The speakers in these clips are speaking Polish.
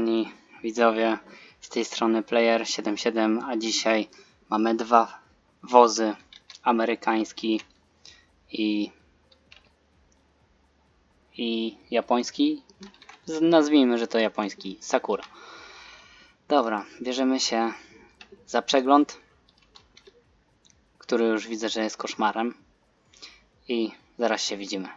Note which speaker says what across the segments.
Speaker 1: Kochani widzowie z tej strony Player77, a dzisiaj mamy dwa wozy, amerykański i, i japoński. Nazwijmy, że to japoński, Sakura. Dobra, bierzemy się za przegląd, który już widzę, że jest koszmarem i zaraz się widzimy.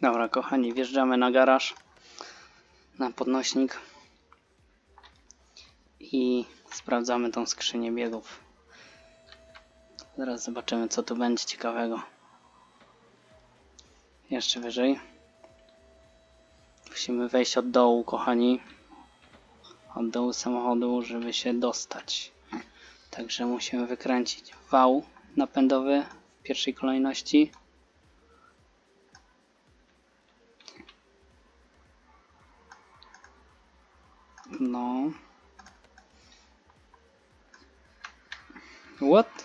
Speaker 1: Dobra, kochani, wjeżdżamy na garaż, na podnośnik i sprawdzamy tą skrzynię biegów. Zaraz zobaczymy, co tu będzie ciekawego. Jeszcze wyżej. Musimy wejść od dołu, kochani. Od dołu samochodu, żeby się dostać. Także musimy wykręcić wał napędowy w pierwszej kolejności. No. What?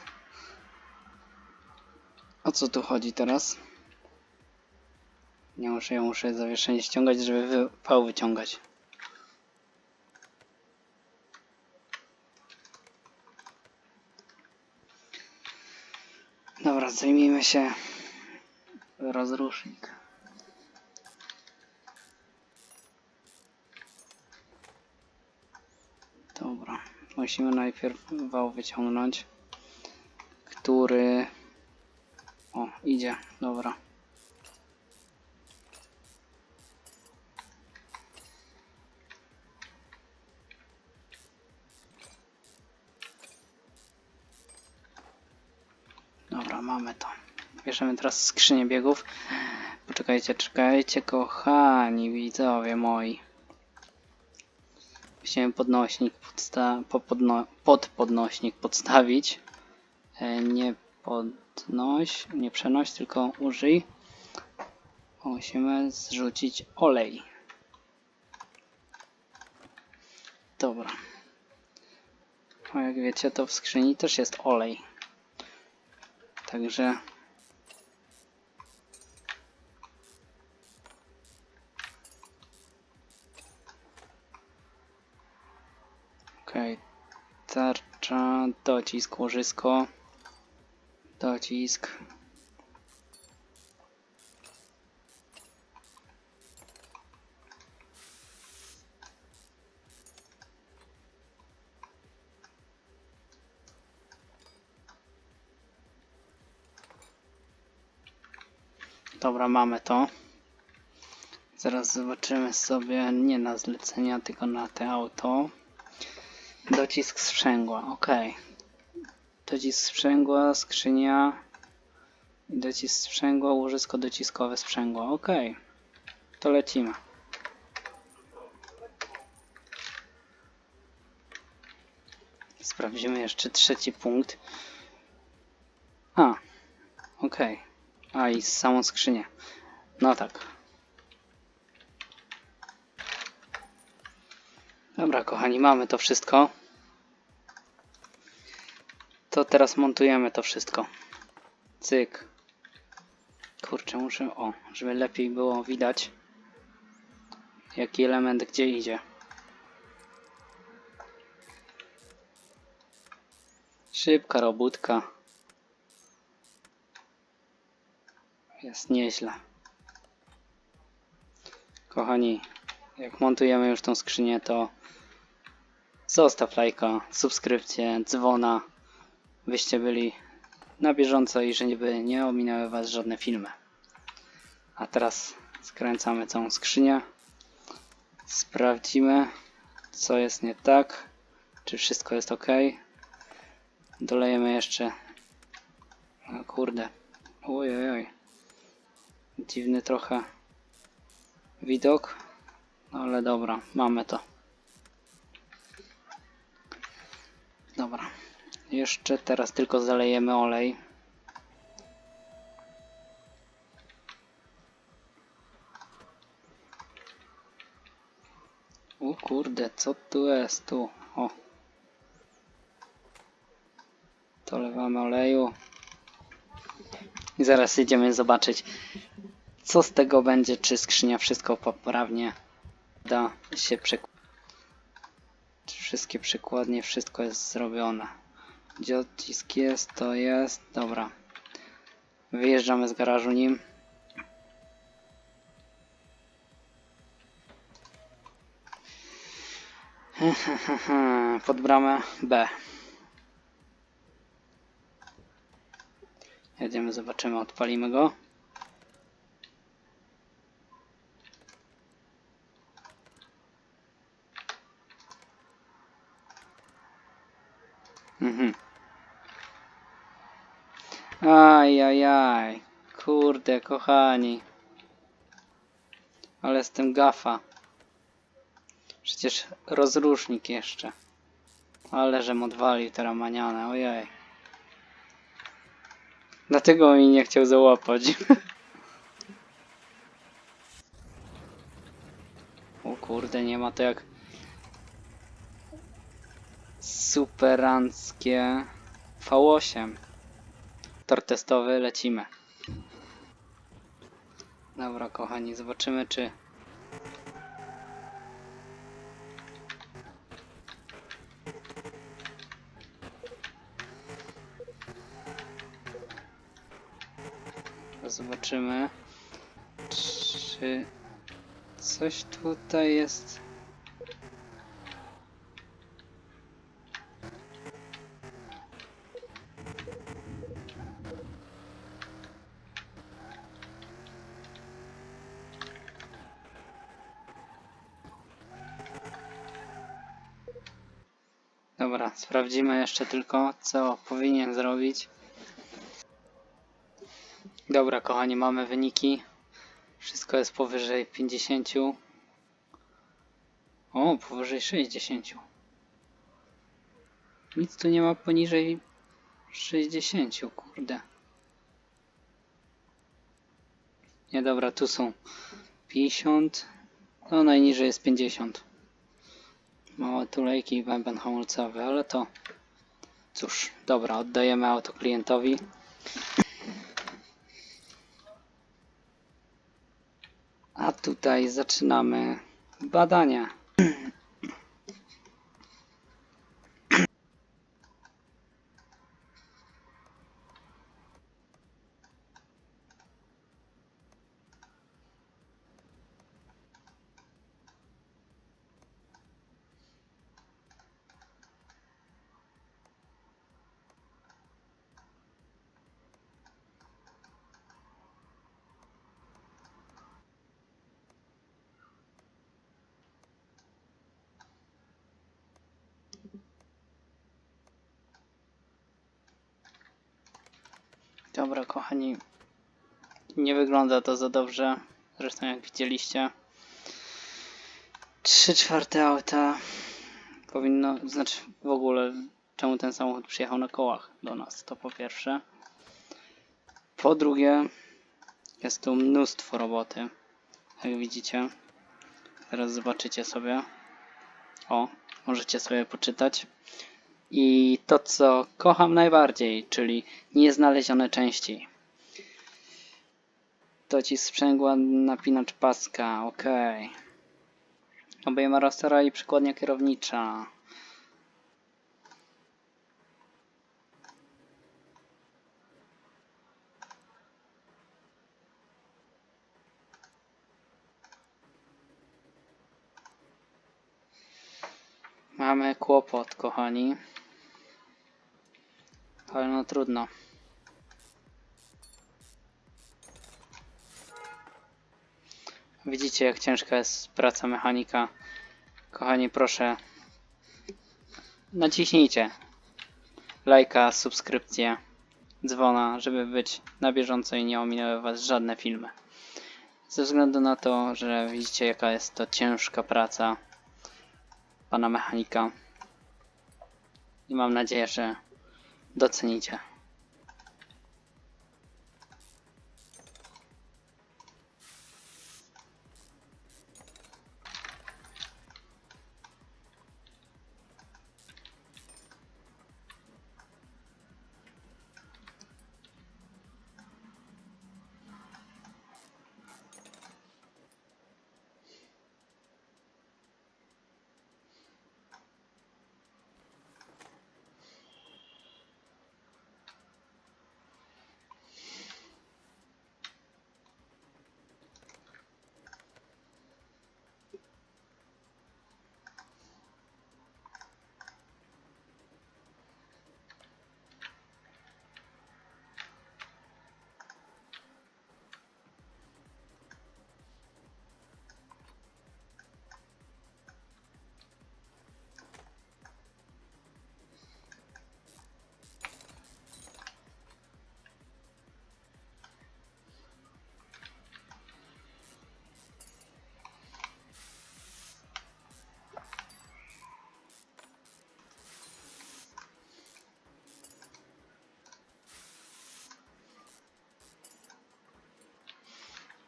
Speaker 1: O co tu chodzi teraz? Nie muszę, ja muszę zawieszenie ściągać, żeby wał wyciągać. Dobra, zajmijmy się rozrusznik. Dobra, musimy najpierw wał wyciągnąć, który... O, idzie, dobra. Dobra, mamy to. Bierzemy teraz skrzynię biegów. Poczekajcie, czekajcie, kochani widzowie moi. Musimy podnośnik podsta po podno pod podnośnik podstawić. E, nie podnoś, nie przenoś, tylko użyj. Musimy zrzucić olej. Dobra. A jak wiecie, to w skrzyni też jest olej. Także tarcza, docisk, łożysko, docisk. Dobra, mamy to. Zaraz zobaczymy sobie nie na zlecenia, tylko na te auto. Docisk sprzęgła, ok. Docisk sprzęgła, skrzynia. i Docisk sprzęgła, łożysko dociskowe sprzęgła, ok. To lecimy. Sprawdzimy jeszcze trzeci punkt. A, ok. A i samą skrzynię. No tak. Dobra, kochani, mamy to wszystko. To teraz montujemy to wszystko. Cyk. Kurczę, muszę. O, żeby lepiej było widać, jaki element gdzie idzie. Szybka robótka. Jest nieźle. Kochani, jak montujemy już tą skrzynię, to zostaw lajka, subskrypcję, dzwona, byście byli na bieżąco i żeby nie ominęły Was żadne filmy. A teraz skręcamy całą skrzynię. Sprawdzimy, co jest nie tak, czy wszystko jest ok. Dolejemy jeszcze O kurde. Oj, oj, oj. Dziwny trochę widok. No ale dobra, mamy to. Dobra. Jeszcze teraz tylko zalejemy olej. O kurde, co tu jest tu? O. Dolewamy oleju. I zaraz idziemy zobaczyć, co z tego będzie, czy skrzynia wszystko poprawnie da się przekładać. Wszystkie przykładnie, wszystko jest zrobione. Gdzie odcisk jest, to jest. Dobra. Wyjeżdżamy z garażu nim. Pod bramę B. Jedziemy, zobaczymy, odpalimy go. Mhm. Ajajaj. Kurde, kochani. Ale tym gafa. Przecież rozrusznik jeszcze. Ale żem odwalił teraz manianę, ojej. Dlatego mi nie chciał załapać. o kurde, nie ma to jak superanckie V8. Tor testowy, lecimy. Dobra, kochani, zobaczymy czy Zobaczymy, czy coś tutaj jest. Dobra, sprawdzimy jeszcze tylko, co powinien zrobić. Dobra, kochani, mamy wyniki. Wszystko jest powyżej 50. O, powyżej 60. Nic tu nie ma poniżej 60, kurde. Nie, dobra, tu są 50. No, najniżej jest 50. Małe tulejki i bęben hamulcowy, ale to... Cóż, dobra, oddajemy auto klientowi. A tutaj zaczynamy badania. Dobra, kochani. Nie wygląda to za dobrze. Zresztą jak widzieliście. 3 czwarte auta powinno, znaczy w ogóle czemu ten samochód przyjechał na kołach do nas, to po pierwsze. Po drugie jest tu mnóstwo roboty, jak widzicie. Teraz zobaczycie sobie. O, możecie sobie poczytać. I to, co kocham najbardziej, czyli nieznalezione części. Docisk sprzęgła, napinacz paska, ok. Obejma rostera i przykładnia kierownicza. Mamy kłopot, kochani. Ale no trudno. Widzicie, jak ciężka jest praca mechanika. Kochani, proszę, naciśnijcie lajka, subskrypcję dzwona, żeby być na bieżąco i nie ominęły Was żadne filmy. Ze względu na to, że widzicie jaka jest to ciężka praca pana mechanika. I mam nadzieję, że docenicie.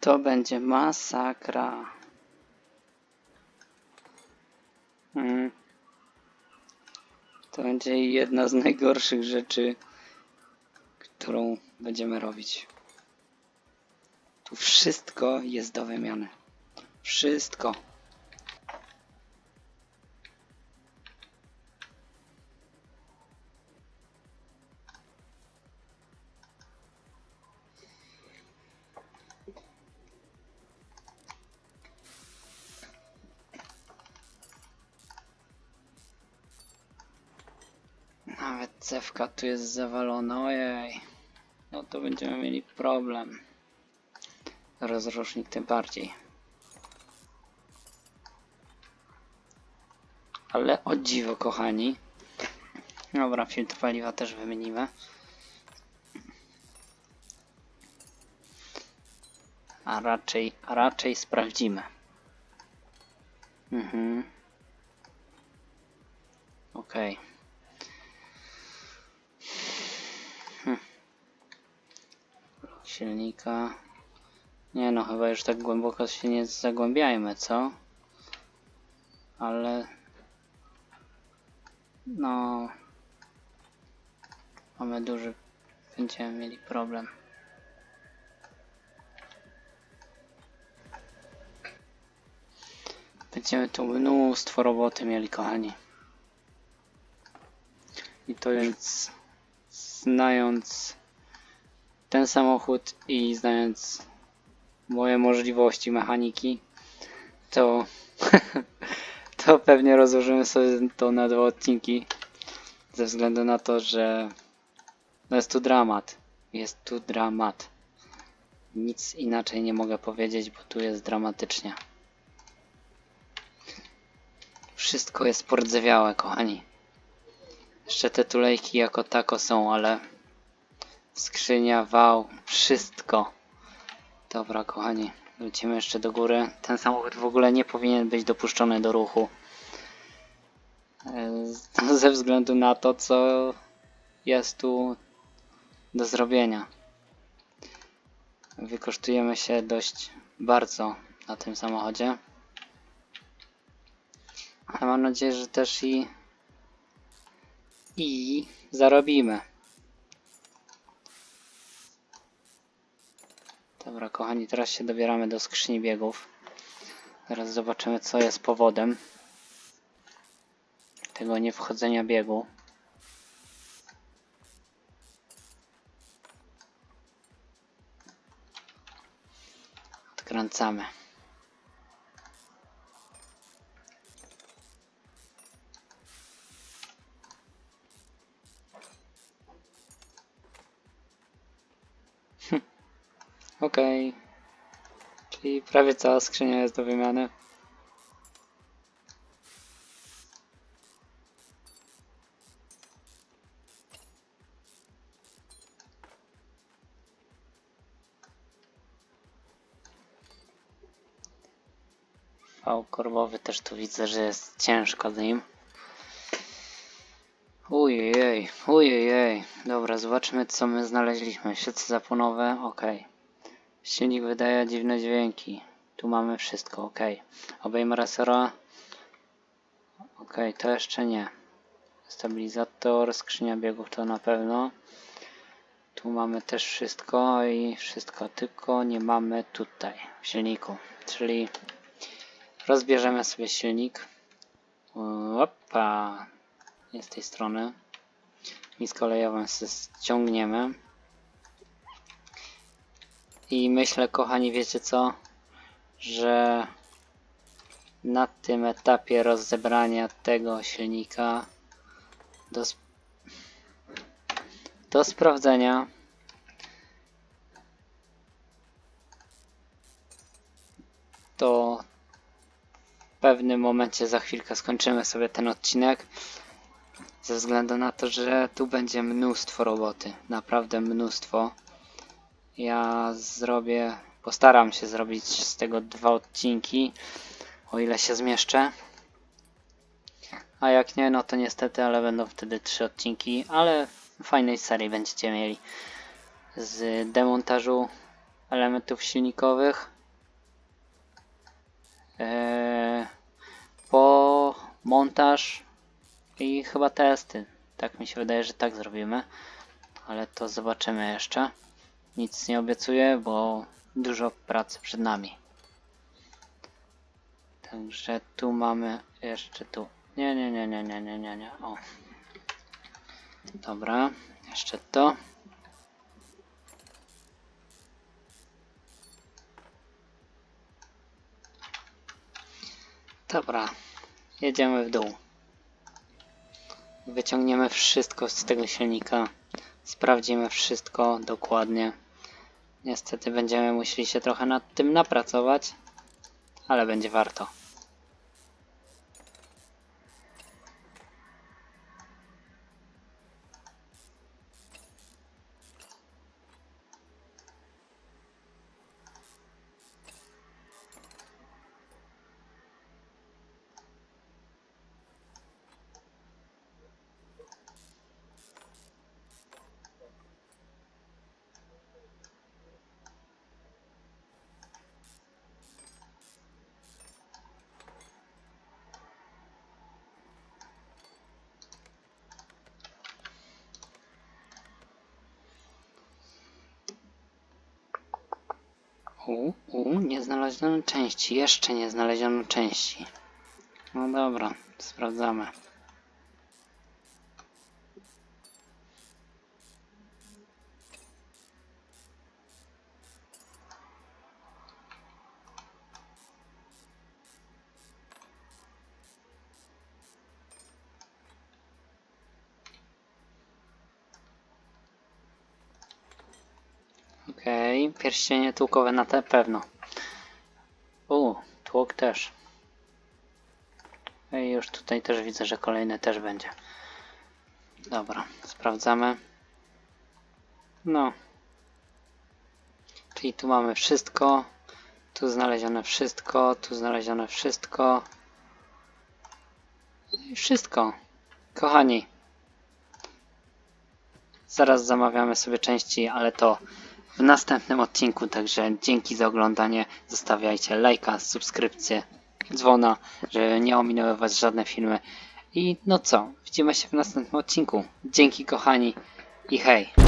Speaker 1: To będzie masakra. Mm. To będzie jedna z najgorszych rzeczy, którą będziemy robić. Tu wszystko jest do wymiany. Wszystko. Cewka tu jest zawalona, ojej. No to będziemy mieli problem. Rozrusznik tym bardziej. Ale o dziwo, kochani. Dobra, filtr paliwa też wymienimy. A raczej, a raczej sprawdzimy. Mhm. Okej. Silnika. Nie no, chyba już tak głęboko się nie zagłębiajmy, co? Ale... No... Mamy duży... Będziemy mieli problem. Będziemy tu mnóstwo roboty mieli, kochani. I to więc... Znając ten samochód i znając moje możliwości mechaniki, to, to pewnie rozłożymy sobie to na dwa odcinki. Ze względu na to, że no jest tu dramat. Jest tu dramat. Nic inaczej nie mogę powiedzieć, bo tu jest dramatycznie. Wszystko jest pordzewiałe, kochani. Jeszcze te tulejki jako tako są, ale Skrzynia, wał, wszystko. Dobra, kochani, lecimy jeszcze do góry. Ten samochód w ogóle nie powinien być dopuszczony do ruchu. E, Ze względu na to, co jest tu do zrobienia. Wykosztujemy się dość bardzo na tym samochodzie. Ale mam nadzieję, że też i i zarobimy. Dobra, kochani, teraz się dobieramy do skrzyni biegów. Teraz zobaczymy, co jest powodem tego niewchodzenia biegu. Odkręcamy. OK. Czyli prawie cała skrzynia jest do wymiany. Wał korbowy też tu widzę, że jest ciężko z nim. Ujej, ujej, dobra, zobaczmy co my znaleźliśmy. Siece zapłonowe, okej. Okay. Silnik wydaje dziwne dźwięki. Tu mamy wszystko, ok. Obejm rasera. Ok, to jeszcze nie. Stabilizator, skrzynia biegów to na pewno. Tu mamy też wszystko i wszystko, tylko nie mamy tutaj w silniku. Czyli rozbierzemy sobie silnik. Opa, nie z tej strony. Kolejową sobie ściągniemy. I myślę, kochani, wiecie co? Że na tym etapie rozebrania tego silnika do, sp- do sprawdzenia to w pewnym momencie za chwilkę skończymy sobie ten odcinek ze względu na to, że tu będzie mnóstwo roboty, naprawdę mnóstwo. Ja zrobię, postaram się zrobić z tego dwa odcinki, o ile się zmieszczę. A jak nie, no to niestety, ale będą wtedy trzy odcinki, ale fajnej serii będziecie mieli z demontażu elementów silnikowych. Eee, po montaż i chyba testy. Tak mi się wydaje, że tak zrobimy. Ale to zobaczymy jeszcze. Nic nie obiecuję, bo dużo pracy przed nami. Także tu mamy jeszcze tu. Nie, nie, nie, nie, nie, nie, nie, nie. O. Dobra, jeszcze to. Dobra, jedziemy w dół. Wyciągniemy wszystko z tego silnika. Sprawdzimy wszystko dokładnie. Niestety będziemy musieli się trochę nad tym napracować, ale będzie warto. U, u, nie znaleziono części. Jeszcze nie znaleziono części. No dobra, sprawdzamy. Pierścienie tłukowe na te pewno. U, tłuk też. I już tutaj też widzę, że kolejny też będzie. Dobra, sprawdzamy. No. Czyli tu mamy wszystko. Tu znalezione wszystko, tu znalezione wszystko. No I wszystko. Kochani. Zaraz zamawiamy sobie części, ale to w następnym odcinku. Także dzięki za oglądanie. Zostawiajcie lajka, subskrypcję, dzwona, żeby nie ominęły Was żadne filmy. I no co, widzimy się w następnym odcinku. Dzięki kochani i hej!